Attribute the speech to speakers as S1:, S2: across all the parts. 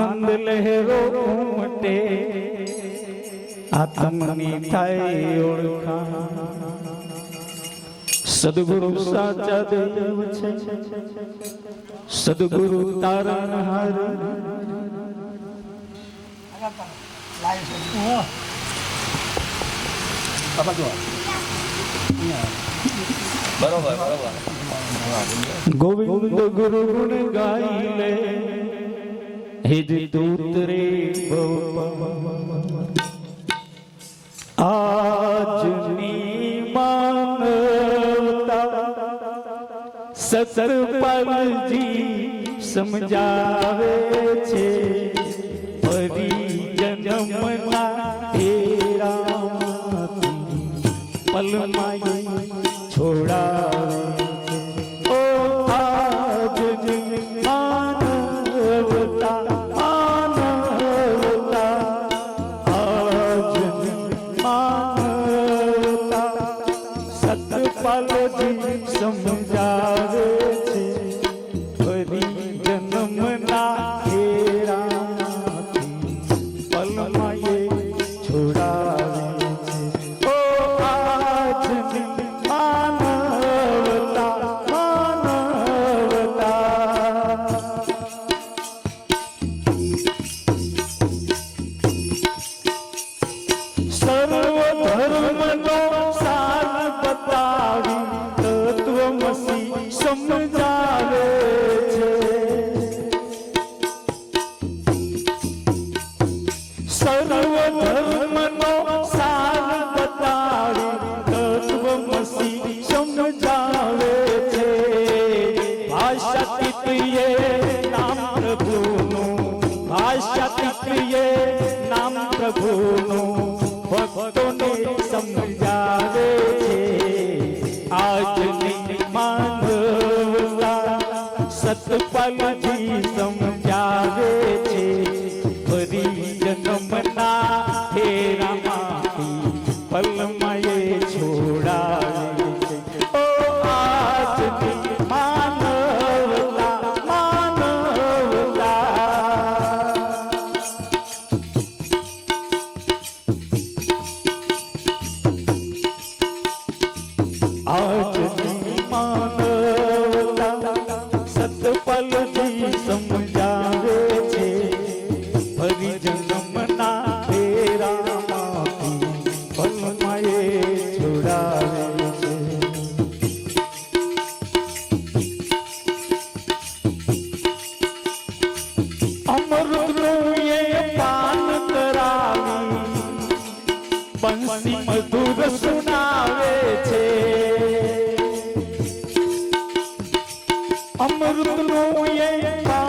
S1: આનંદ લહેરો ઉમટે. આત્મની થાય ઓળખા સદગુરુ સાચા દેવ છે. સદગુરુ તારણહાર
S2: બરોબર બરોબર.
S1: ગોવિંદ ગુરુ ગુણ ગાઈ લે. હિજ દૂત રે આજની માનવતા સતરપાલજી સમજાવે છે. ફરી જન્મના હેરા પલમાઈ છોડાવે જન્મના હેરાથી પલમાએ છોડાવે છે. ઓ આજની માનવતા માનવતા. સર્વ ધર્મનો ભાષા પ્રિય નામ પ્રભુનું ભાષ્યતિ પ્રિય નામ પ્રભુનું ભક્તોને સમજાવે છે આજની માનવતા સતપલજી છોડાવે છે અમૃતનું એ પાન કરાવી છે અમૃતનું એ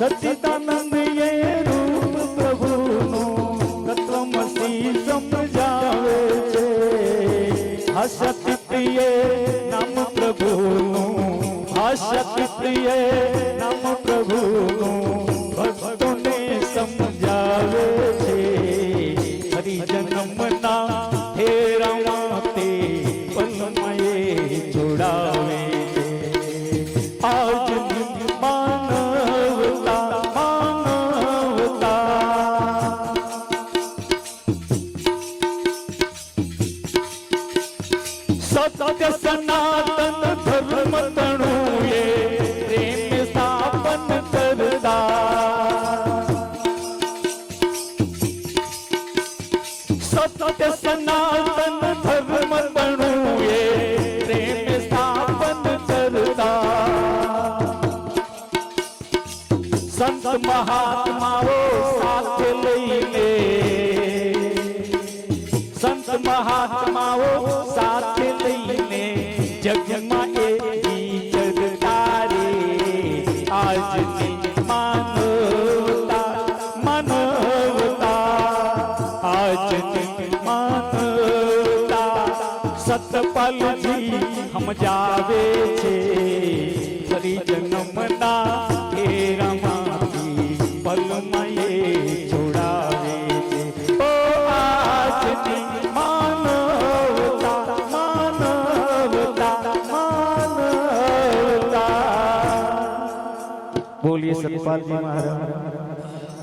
S1: સચ્ચિદાનંદ એ રૂપ પ્રભુનું તત્વમસી સમજાવે છે. હસતિપ્રિય નામ પ્રભુનું હસતિપ્રિય નામ પ્રભુનું ભક્તોને સમજાવે છે. હરિજન્મના હેરામાં સંત મહાત્માઓ સાથે લઈને સંત મહાત્માઓ સાથે લઈને જગમાં એવી જગતારે આજની માનવતા માનવતા આજની માનવતા સતપલજી સમજાવે છે ફરી જન્મના માનવતા બોલીએ સતપાલજી મહારાજ